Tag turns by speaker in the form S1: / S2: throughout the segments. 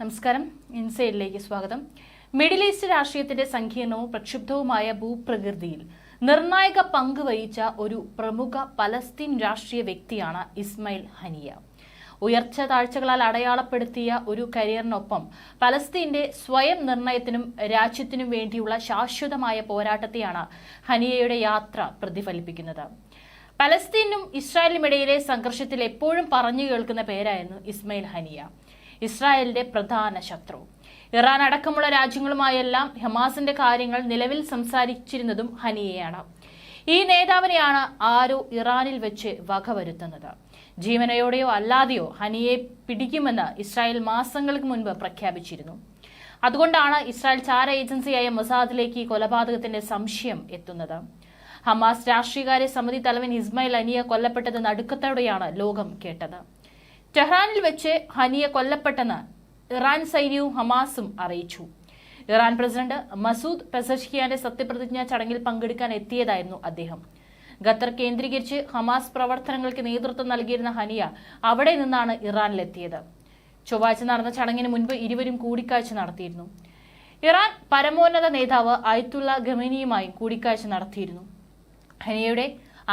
S1: നമസ്കാരം. ഇൻസൈഡിലേക്ക് സ്വാഗതം. Middle east രാഷ്ട്രീയത്തിന്റെ സങ്കീർണവും പ്രക്ഷുബ്ധവുമായ ഭൂപ്രകൃതിയിൽ നിർണായക പങ്ക് വഹിച്ച ഒരു പ്രമുഖ പലസ്തീൻ രാഷ്ട്രീയ വ്യക്തിയാണ് ഇസ്മയിൽ ഹനിയ. ഉയർച്ച താഴ്ചകളാൽ അടയാളപ്പെടുത്തിയ ഒരു കരിയറിനൊപ്പം പലസ്തീന്റെ സ്വയം നിർണയത്തിനും രാജ്യത്തിനും വേണ്ടിയുള്ള ശാശ്വതമായ പോരാട്ടത്തെയാണ് ഹനിയയുടെ യാത്ര പ്രതിഫലിപ്പിക്കുന്നത്. പലസ്തീനും ഇസ്രായേലിനും ഇടയിലെ സംഘർഷത്തിൽ എപ്പോഴും പറഞ്ഞു കേൾക്കുന്ന പേരായിരുന്നു ഇസ്മയിൽ ഹനിയ. ഇസ്രായേലിന്റെ പ്രധാന ശത്രു. ഇറാൻ അടക്കമുള്ള രാജ്യങ്ങളുമായെല്ലാം ഹമാസിന്റെ കാര്യങ്ങൾ നിലവിൽ സംസാരിച്ചിരുന്നതും ഹനിയയാണ്. ഈ നേതാവിനെയാണ് ആരോ ഇറാനിൽ വെച്ച് വകവരുത്തുന്നത്. ജീവനയോടെയോ അല്ലാതെയോ ഹനിയെ പിടിക്കുമെന്ന് ഇസ്രായേൽ മാസങ്ങൾക്ക് മുൻപ് പ്രഖ്യാപിച്ചിരുന്നു. അതുകൊണ്ടാണ് ഇസ്രായേൽ ചാര ഏജൻസിയായ മൊസാദിലേക്ക് കൊലപാതകത്തിന്റെ സംശയം എത്തുന്നത്. ഹമാസ് രാഷ്ട്രീയകാര്യ സമിതി തലവൻ ഇസ്മായിൽ അനിയ കൊല്ലപ്പെട്ടത് നടുക്കത്തോടെയാണ് ലോകം കേട്ടത്. ടെഹ്റാനിൽ വെച്ച് ഹനിയ കൊല്ലപ്പെട്ടെന്ന് ഇറാൻ സൈന്യവും ഹമാസും അറിയിച്ചു. ഇറാൻ പ്രസിഡന്റ് മസൂദ് പെസഷ്കിയാന്റെ സത്യപ്രതിജ്ഞാ ചടങ്ങിൽ പങ്കെടുക്കാൻ എത്തിയതായിരുന്നു അദ്ദേഹം. ഖത്തർ കേന്ദ്രീകരിച്ച് ഹമാസ് പ്രവർത്തനങ്ങൾക്ക് നേതൃത്വം നൽകിയിരുന്ന ഹനിയ അവിടെ നിന്നാണ് ഇറാനിലെത്തിയത്. ചൊവ്വാഴ്ച നടന്ന ചടങ്ങിന് മുൻപ് ഇരുവരും കൂടിക്കാഴ്ച നടത്തിയിരുന്നു. ഇറാൻ പരമോന്നത നേതാവ് അയത്തുള്ള ഖമേനിയുമായും കൂടിക്കാഴ്ച നടത്തിയിരുന്നു. ഹനിയയുടെ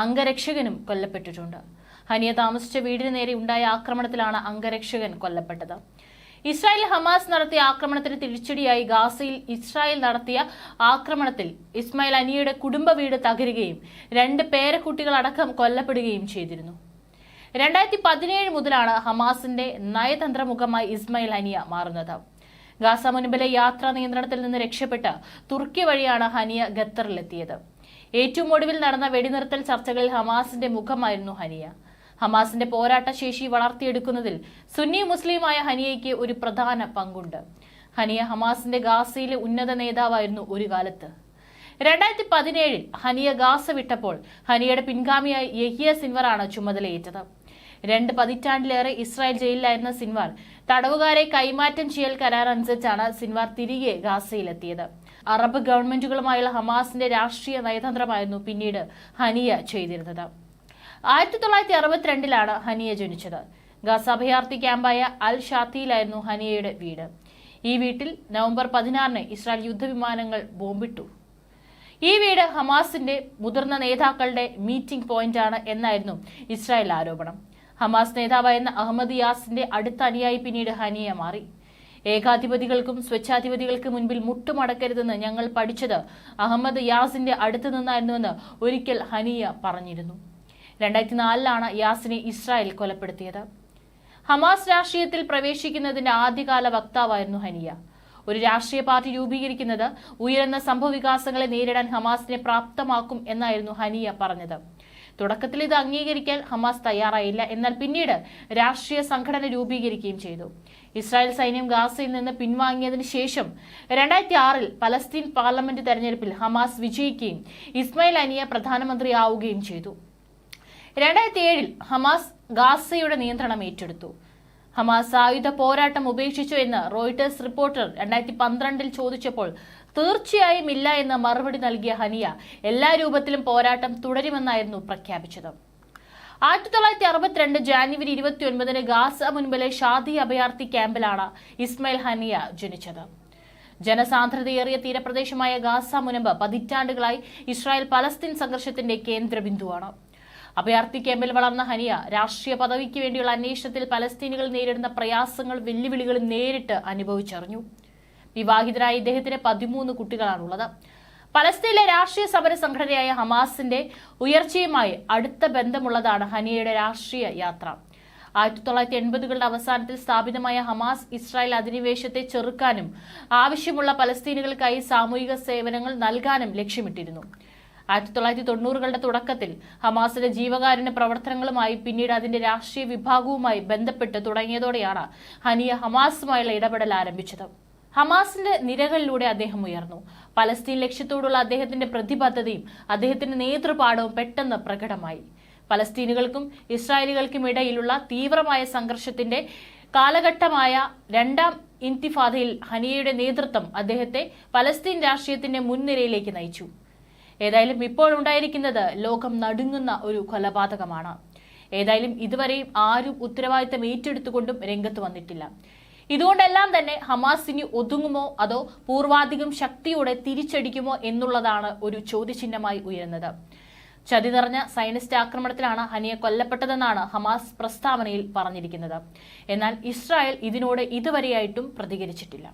S1: അംഗരക്ഷകനും കൊല്ലപ്പെട്ടിട്ടുണ്ട്. ഹനിയ താമസിച്ച വീടിന് നേരെ ഉണ്ടായ ആക്രമണത്തിലാണ് അംഗരക്ഷകൻ കൊല്ലപ്പെട്ടത്. ഇസ്രായേൽ ഹമാസ് നടത്തിയ ആക്രമണത്തിന് തിരിച്ചടിയായി ഗാസയിൽ ഇസ്രായേൽ നടത്തിയ ആക്രമണത്തിൽ ഇസ്മായിൽ അനിയുടെ കുടുംബ വീട് തകരുകയും രണ്ട് പേരക്കുട്ടികളടക്കം കൊല്ലപ്പെടുകയും ചെയ്തിരുന്നു. രണ്ടായിരത്തി പതിനേഴ് മുതലാണ് ഹമാസിന്റെ നയതന്ത്രമുഖമായി ഇസ്മായിൽ ഹനിയ മാറുന്നത്. ഗാസ മുൻപിലെ യാത്രാ നിയന്ത്രണത്തിൽ നിന്ന് രക്ഷപ്പെട്ട് തുർക്കി വഴിയാണ് ഹനിയ ഖത്തറിലെത്തിയത്. ഏറ്റവും ഒടുവിൽ നടന്ന വെടിനിർത്തൽ ചർച്ചകളിൽ ഹമാസിന്റെ മുഖമായിരുന്നു ഹനിയ. ഹമാസിന്റെ പോരാട്ട ശേഷി വളർത്തിയെടുക്കുന്നതിൽ സുന്നി മുസ്ലിമായ ഹനിയയ്ക്ക് ഒരു പ്രധാന പങ്കുണ്ട്. ഹനിയ ഹമാസിന്റെ ഗാസയിലെ ഉന്നത നേതാവായിരുന്നു ഒരു കാലത്ത്. രണ്ടായിരത്തി പതിനേഴിൽ ഹനിയ ഗാസ വിട്ടപ്പോൾ ഹനിയയുടെ പിൻഗാമിയായി യഹിയ സിൻവറാണ് ചുമതലയേറ്റത്. രണ്ട് പതിറ്റാണ്ടിലേറെ ഇസ്രായേൽ ജയിലിലായിരുന്ന സിൻവാർ തടവുകാരെ കൈമാറ്റം ചെയ്യൽ കരാർ അനുസരിച്ചാണ് സിൻവാർ തിരികെ ഗാസയിലെത്തിയത്. അറബ് ഗവൺമെന്റുകളുമായുള്ള ഹമാസിന്റെ രാഷ്ട്രീയ നയതന്ത്രമായിരുന്നു പിന്നീട് ഹനിയ ചെയ്തിരുന്നത്. ആയിരത്തി തൊള്ളായിരത്തി അറുപത്തിരണ്ടിലാണ് ഹനിയ ജനിച്ചത്. ഗസ അഭയാർത്ഥി ക്യാമ്പായ അൽ ഷാത്തിയിലായിരുന്നു ഹനിയയുടെ വീട്. ഈ വീട്ടിൽ നവംബർ പതിനാറിന് ഇസ്രായേൽ യുദ്ധവിമാനങ്ങൾ ബോംബിട്ടു. ഈ വീട് ഹമാസിന്റെ മുതിർന്ന നേതാക്കളുടെ മീറ്റിംഗ് പോയിന്റ് ആണ് എന്നായിരുന്നു ഇസ്രായേൽ ആരോപണം. ഹമാസ് നേതാവായിരുന്ന അഹമ്മദ് യാസിന്റെ അടുത്ത അനുയായി പിന്നീട് ഹനിയ മാറി. ഏകാധിപതികൾക്കും സ്വച്ഛാധിപതികൾക്കും മുൻപിൽ മുട്ടുമടക്കരുതെന്ന് ഞങ്ങൾ പഠിച്ചത് അഹമ്മദ് യാസിന്റെ അടുത്തു നിന്നായിരുന്നുവെന്ന് ഒരിക്കൽ ഹനിയ പറഞ്ഞിരുന്നു. രണ്ടായിരത്തി നാലിലാണ് യാസിനെ ഇസ്രായേൽ കൊലപ്പെടുത്തിയത്. ഹമാസ് രാഷ്ട്രീയത്തിൽ പ്രവേശിക്കുന്നതിന്റെ ആദ്യകാല വക്താവായിരുന്നു ഹനിയ. ഒരു രാഷ്ട്രീയ പാർട്ടി രൂപീകരിക്കുന്നത് ഉയരുന്ന സംഭവവികാസങ്ങളെ നേരിടാൻ ഹമാസിനെ പ്രാപ്തമാക്കും എന്നായിരുന്നു ഹനിയ പറഞ്ഞത്. തുടക്കത്തിൽ ഇത് അംഗീകരിക്കാൻ ഹമാസ് തയ്യാറായില്ല. എന്നാൽ പിന്നീട് രാഷ്ട്രീയ സംഘടന രൂപീകരിക്കുകയും ചെയ്തു. ഇസ്രായേൽ സൈന്യം ഗാസയിൽ നിന്ന് പിൻവാങ്ങിയതിന് ശേഷം രണ്ടായിരത്തി ആറിൽ പലസ്തീൻ പാർലമെന്റ് തെരഞ്ഞെടുപ്പിൽ ഹമാസ് വിജയിക്കുകയും ഇസ്മായിൽ അനിയ പ്രധാനമന്ത്രിയാവുകയും ചെയ്തു. രണ്ടായിരത്തി ഏഴിൽ ഹമാസ് ഗാസയുടെ നിയന്ത്രണം ഏറ്റെടുത്തു. ഹമാസ് ആയുധ പോരാട്ടം ഉപേക്ഷിച്ചു എന്ന് റോയിട്ടേഴ്സ് റിപ്പോർട്ടർ രണ്ടായിരത്തി പന്ത്രണ്ടിൽ ചോദിച്ചപ്പോൾ തീർച്ചയായും ഇല്ല എന്ന് മറുപടി നൽകിയ ഹനിയ എല്ലാ രൂപത്തിലും പോരാട്ടം തുടരുമെന്നായിരുന്നു പ്രഖ്യാപിച്ചത്. ആയിരത്തി തൊള്ളായിരത്തി അറുപത്തിരണ്ട് ജാനുവരി ഇരുപത്തി ഒൻപതിന് ഗാസ മുൻപിലെ ഷാദി അഭയാർത്ഥി ക്യാമ്പിലാണ് ഇസ്മയിൽ ഹനിയ ജനിച്ചത്. ജനസാന്ദ്രതയേറിയ തീരപ്രദേശമായ ഗാസ മുനമ്പ് പതിറ്റാണ്ടുകളായി ഇസ്രായേൽ പലസ്തീൻ സംഘർഷത്തിന്റെ കേന്ദ്രബിന്ദുവാണ്. അഭയാർത്ഥി ക്യാമ്പിൽ വളർന്ന ഹനിയ രാഷ്ട്രീയ പദവിക്ക് വേണ്ടിയുള്ള അന്വേഷണത്തിൽ പലസ്തീനികൾ നേരിടുന്ന പ്രയാസങ്ങൾ വെല്ലുവിളികൾ നേരിട്ട് അനുഭവിച്ചറിഞ്ഞു. വിവാഹിതരായ ഇദ്ദേഹത്തിന് പതിമൂന്ന് കുട്ടികളാണുള്ളത്. പലസ്തീനിലെ രാഷ്ട്രീയ സമര സംഘടനയായ ഹമാസിന്റെ ഉയർച്ചയുമായി അടുത്ത ബന്ധമുള്ളതാണ് ഹനിയയുടെ രാഷ്ട്രീയ യാത്ര. ആയിരത്തി തൊള്ളായിരത്തി എൺപതുകളുടെ അവസാനത്തിൽ സ്ഥാപിതമായ ഹമാസ് ഇസ്രായേൽ അധിനിവേശത്തെ ചെറുക്കാനും ആവശ്യമുള്ള പലസ്തീനുകൾക്കായി സാമൂഹിക സേവനങ്ങൾ നൽകാനും ലക്ഷ്യമിട്ടിരുന്നു. ആയിരത്തി തൊള്ളായിരത്തി തൊണ്ണൂറുകളുടെ തുടക്കത്തിൽ ഹമാസിലെ ജീവകാരുണ്യ പ്രവർത്തനങ്ങളുമായി പിന്നീട് അതിന്റെ രാഷ്ട്രീയ വിഭാഗവുമായി ബന്ധപ്പെട്ട് തുടങ്ങിയതോടെയാണ് ഹനിയ ഹമാസുമായുള്ള ഇടപെടൽ ആരംഭിച്ചത്. ഹമാസിന്റെ നിരകളിലൂടെ അദ്ദേഹം ഉയർന്നു. പലസ്തീൻ ലക്ഷ്യത്തോടുള്ള അദ്ദേഹത്തിന്റെ പ്രതിബദ്ധതയും അദ്ദേഹത്തിന്റെ നേതൃപാഠവും പെട്ടെന്ന് പ്രകടമായി. പലസ്തീനുകൾക്കും ഇസ്രായേലുകൾക്കും ഇടയിലുള്ള തീവ്രമായ സംഘർഷത്തിന്റെ കാലഘട്ടമായ രണ്ടാം ഇൻതിഫാദയിൽ ഹനിയയുടെ നേതൃത്വം അദ്ദേഹത്തെ പലസ്തീൻ രാഷ്ട്രീയത്തിന്റെ മുൻനിരയിലേക്ക് നയിച്ചു. ഏതായാലും ഇപ്പോൾ ഉണ്ടായിരിക്കുന്നത് ലോകം നടുങ്ങുന്ന ഒരു കൊലപാതകമാണ്. ഏതായാലും ഇതുവരെയും ആരും ഉത്തരവാദിത്തം ഏറ്റെടുത്തുകൊണ്ടും രംഗത്ത് വന്നിട്ടില്ല. ഇതുകൊണ്ടെല്ലാം തന്നെ ഹമാസിന് ഒതുങ്ങുമോ? അതോ പൂർവാധികം ശക്തിയോടെ തിരിച്ചടിക്കുമോ എന്നുള്ളതാണ് ഒരു ചോദ്യചിഹ്നമായി ഉയരുന്നത്. ചതി നിറഞ്ഞ സൈനിസ്റ്റ് ആക്രമണത്തിലാണ് ഹനിയ കൊല്ലപ്പെട്ടതെന്നാണ് ഹമാസ് പ്രസ്താവനയിൽ പറഞ്ഞിരിക്കുന്നത്. എന്നാൽ ഇസ്രായേൽ ഇതിനോട് ഇതുവരെയായിട്ടും പ്രതികരിച്ചിട്ടില്ല.